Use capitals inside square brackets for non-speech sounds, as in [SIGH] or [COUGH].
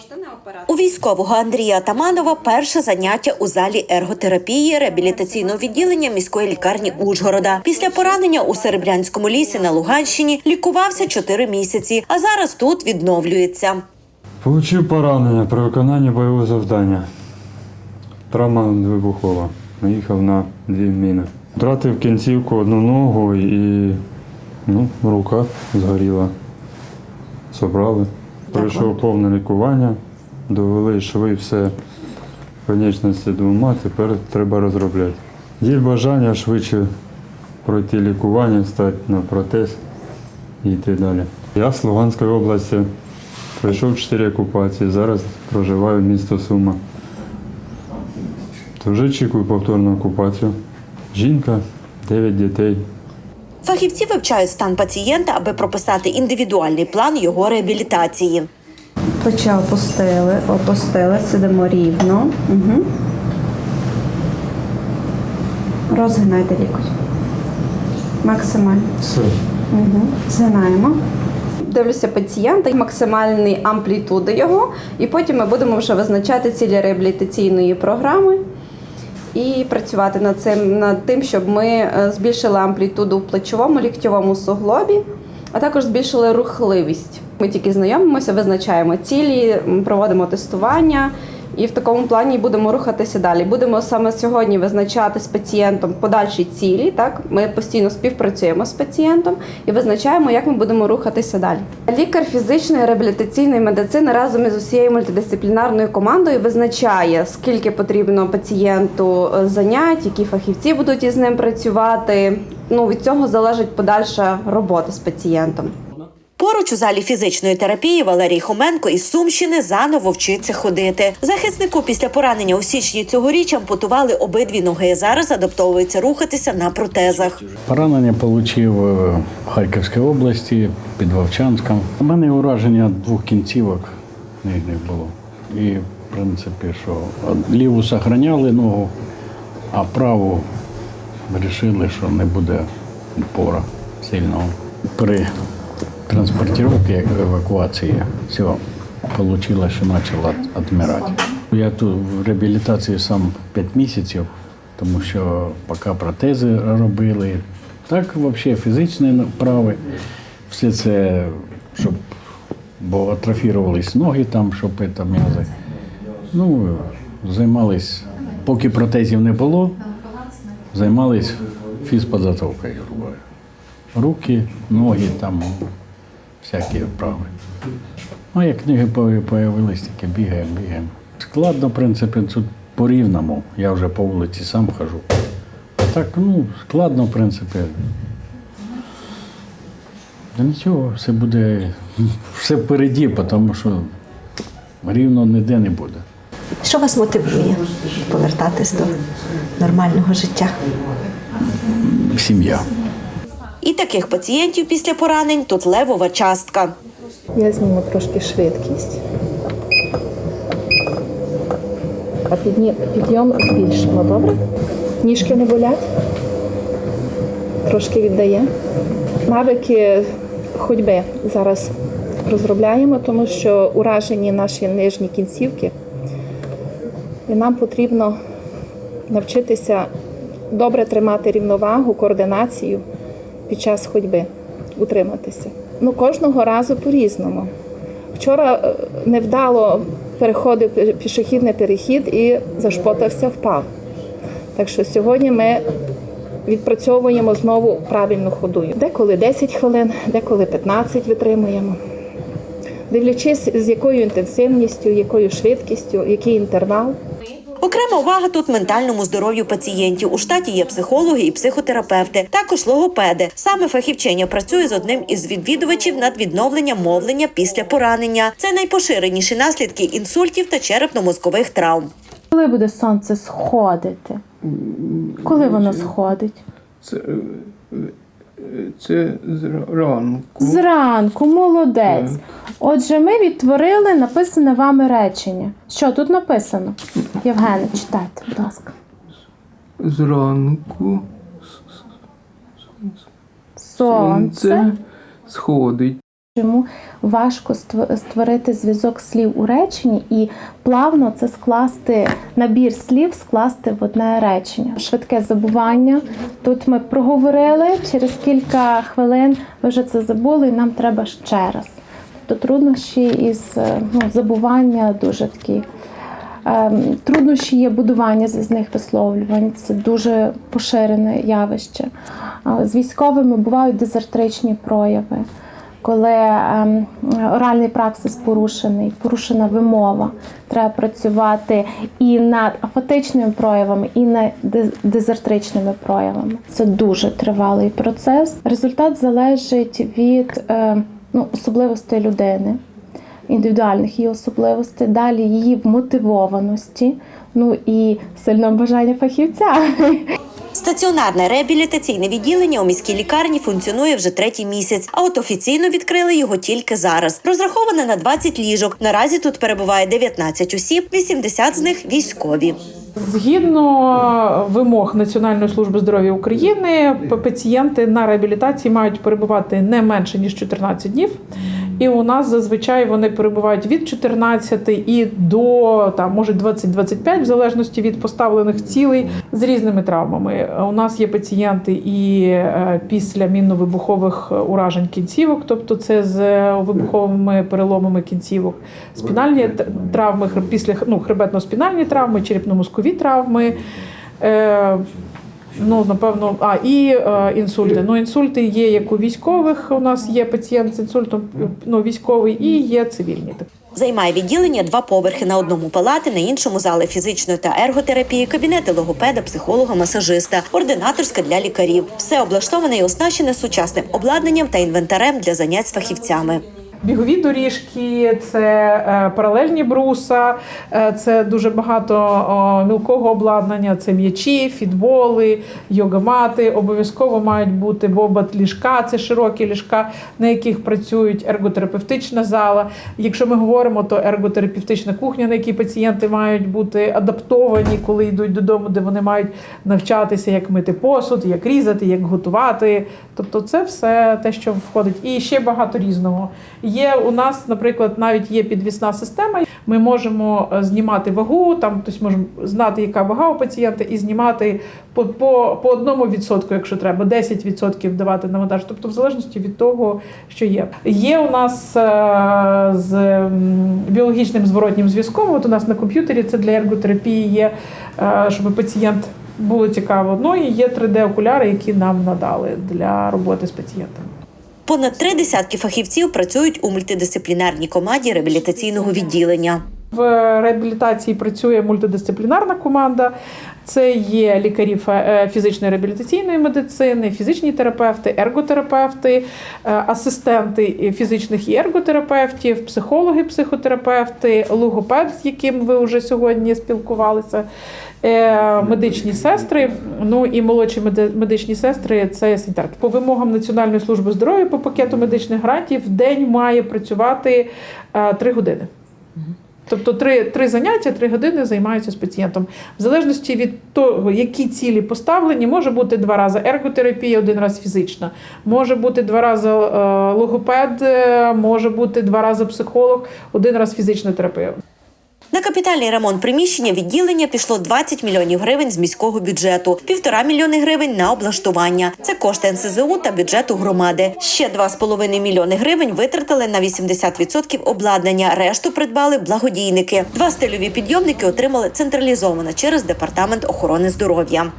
можете не оператор. У військового Андрія Атаманова перше заняття у залі ерготерапії реабілітаційного відділення міської лікарні Ужгорода. Після поранення у Серебрянському лісі на Луганщині лікувався 4 місяці, а зараз тут відновлюється. Получив поранення при виконанні бойового завдання. Травма вибухова. Наїхав на дві міни. Втратив кінцівку одну ногу і ну, рука згоріла. Собрали. Пройшов повне лікування, довели шви все конечності двома, тепер треба розробляти. Є бажання швидше пройти лікування, стати на протез і йти далі. Я з Луганської області. Пройшов 4 окупації, зараз проживаю в місто Сума. То вже чекаю повторну окупацію. Жінка, 9 дітей. Фахівці вивчають стан пацієнта, аби прописати індивідуальний план його реабілітації. Плече опустили, опустили, сидимо рівно. Угу. Розгинайте лікоть. Максимально. Все. Угу. Згинаємо. Дивлюся пацієнта, максимальні амплітуди його, і потім ми будемо вже визначати цілі реабілітаційної програми і працювати над цим над тим, щоб ми е, збільшили амплітуду в плечовому ліктьовому суглобі, а також збільшили рухливість. Ми тільки знайомимося, визначаємо цілі, проводимо тестування. І в такому плані будемо рухатися далі. Будемо саме сьогодні визначати з пацієнтом подальші цілі. Так, ми постійно співпрацюємо з пацієнтом і визначаємо, як ми будемо рухатися далі. Лікар фізичної реабілітаційної медицини разом із усією мультидисциплінарною командою визначає, скільки потрібно пацієнту е, занять, які фахівці будуть із ним працювати. Ну від цього залежить подальша робота з пацієнтом. Поруч у залі фізичної терапії Валерій Хоменко із Сумщини заново вчиться ходити. Захиснику після поранення у січні цьогоріч ампутували обидві ноги. Зараз адаптовується рухатися на протезах. Поранення отримав в Харківській області під Вовчанськом. У мене ураження двох кінцівок нижніх було. І, в принципі, що ліву сохраняли ногу, а праву вирішили, що не буде пора сильного. При транспортировці евакуації все вийшло, що почала відмирати. Я тут в реабілітації сам 5 місяців, тому що поки протези робили. Так, взагалі, фізичні вправи, все це, щоб бо атрофірувались ноги там, щоб це м'язи. Ну, займались, поки протезів не було, займались фізподготовкою. Руки, ноги, там всякі вправи. Ну, як книги з'явились, таке бігаємо, бігаємо. Складно, в принципі, тут по-рівному. Я вже по вулиці сам хожу. Так, ну, складно, в принципі. Та нічого, все буде, все впереді, тому що рівно ніде не буде. Що вас мотивує повертатись до нормального життя? Сім'я. І таких пацієнтів після поранень тут левова частка. Я зніму трошки швидкість. А підйом збільшимо, добре? Ніжки не болять? Трошки віддає. Навики ходьби зараз розробляємо, тому що уражені наші нижні кінцівки. І нам потрібно навчитися добре тримати рівновагу, координацію під час ходьби, утриматися. Ну, кожного разу по-різному. Вчора е, невдало переходив пішохідний перехід і зашпотався, впав. Так що сьогодні ми відпрацьовуємо знову правильну ходу. Деколи 10 хвилин, деколи 15 витримуємо. Дивлячись, з якою інтенсивністю, якою швидкістю, який інтервал. Окрема увага тут ментальному здоров'ю пацієнтів. У штаті є психологи і психотерапевти, також логопеди. Саме фахівчиня працює з одним із відвідувачів над відновленням мовлення після поранення. Це найпоширеніші наслідки інсультів та черепно-мозкових травм. Коли буде сонце сходити? Коли воно сходить? Це, е, це зранку. Зранку, молодець. Отже, ми відтворили написане вами речення. Що тут написано? Євгене, читайте, будь ласка. Зранку Сонце сонце сходить. Йому важко створити зв'язок слів у реченні і плавно це скласти набір слів, скласти в одне речення. Швидке забування. Тут ми проговорили через кілька хвилин. Ви вже це забули, і нам треба ще раз. Тобто труднощі із е, ну, забування дуже такі. Ем, Труднощі є будування зв'язних висловлювань, це дуже поширене явище. З військовими бувають дезертричні прояви, коли ем, оральний праксис порушений, порушена вимова. Треба працювати і над афатичними проявами, і над дез- дезертричними проявами. Це дуже тривалий процес. Результат залежить від е, ну, особливостей людини індивідуальних її особливостей, далі її вмотивованості, ну і сильного бажання фахівця. [LAUGHS] Стаціонарне реабілітаційне відділення у міській лікарні функціонує вже третій місяць, а от офіційно відкрили його тільки зараз. Розраховане на 20 ліжок. Наразі тут перебуває 19 осіб, 80 з них військові. Згідно вимог Національної служби здоров'я України, пацієнти на реабілітації мають перебувати не менше ніж 14 днів. І у нас зазвичай вони перебувають від 14 і до там може 20-25, в залежності від поставлених цілей з різними травмами. У нас є пацієнти і е, після мінно-вибухових уражень кінцівок, тобто це з е, вибуховими переломами кінцівок, спінальні травми, після ну, хребетно-спінальні травми, черепно-мозкові травми. Ну, напевно, а і е, інсульти. Ну, інсульти є як у військових. У нас є пацієнт з інсультом, ну військовий, і є цивільні. Займає відділення два поверхи на одному палати, на іншому зали фізичної та ерготерапії, кабінети логопеда, психолога, масажиста, ординаторська для лікарів. Все облаштоване і оснащене сучасним обладнанням та інвентарем для занять з фахівцями. Бігові доріжки, це е, паралельні бруса, е, це дуже багато мілкого обладнання, це м'ячі, фітболи, йогамати. Обов'язково мають бути бобат ліжка, це широкі ліжка, на яких працюють ерготерапевтична зала. Якщо ми говоримо, то ерготерапевтична кухня, на якій пацієнти мають бути адаптовані, коли йдуть додому, де вони мають навчатися, як мити посуд, як різати, як готувати. Тобто, це все те, що входить, і ще багато різного. Є у нас, наприклад, навіть є підвісна система. Ми можемо е, знімати вагу, там тобто можемо знати, яка вага у пацієнта, і знімати по, по, по одному відсотку, якщо треба, 10% давати на навантаж. Тобто, в залежності від того, що є. Є у нас е, з біологічним зворотнім зв'язком. От у нас на комп'ютері це для ерготерапії є, е, щоб пацієнт було цікаво. Ну і є 3D-окуляри, які нам надали для роботи з пацієнтами. Понад три десятки фахівців працюють у мультидисциплінарній команді реабілітаційного відділення. В реабілітації працює мультидисциплінарна команда. Це є лікарі е, фізичної реабілітаційної медицини, фізичні терапевти, ерготерапевти, е, асистенти фізичних і ерготерапевтів, психологи, психотерапевти, логопед, з яким ви вже сьогодні спілкувалися, е, медичні сестри. Ну і молодші медичні сестри це санітарки. По вимогам Національної служби здоров'я по пакету медичних грантів в день має працювати 3 години. Тобто три, три заняття, три години займаються з пацієнтом. В залежності від того, які цілі поставлені, може бути два рази ерготерапія, один раз фізична, може бути два рази е, логопед, е, може бути два рази психолог, один раз фізична терапія. На капітальний ремонт приміщення відділення пішло 20 мільйонів гривень з міського бюджету, півтора мільйони гривень на облаштування. Це кошти НСЗУ та бюджету громади. Ще 2,5 мільйони гривень витратили на 80% обладнання. Решту придбали благодійники. Два стильові підйомники отримали централізовано через департамент охорони здоров'я.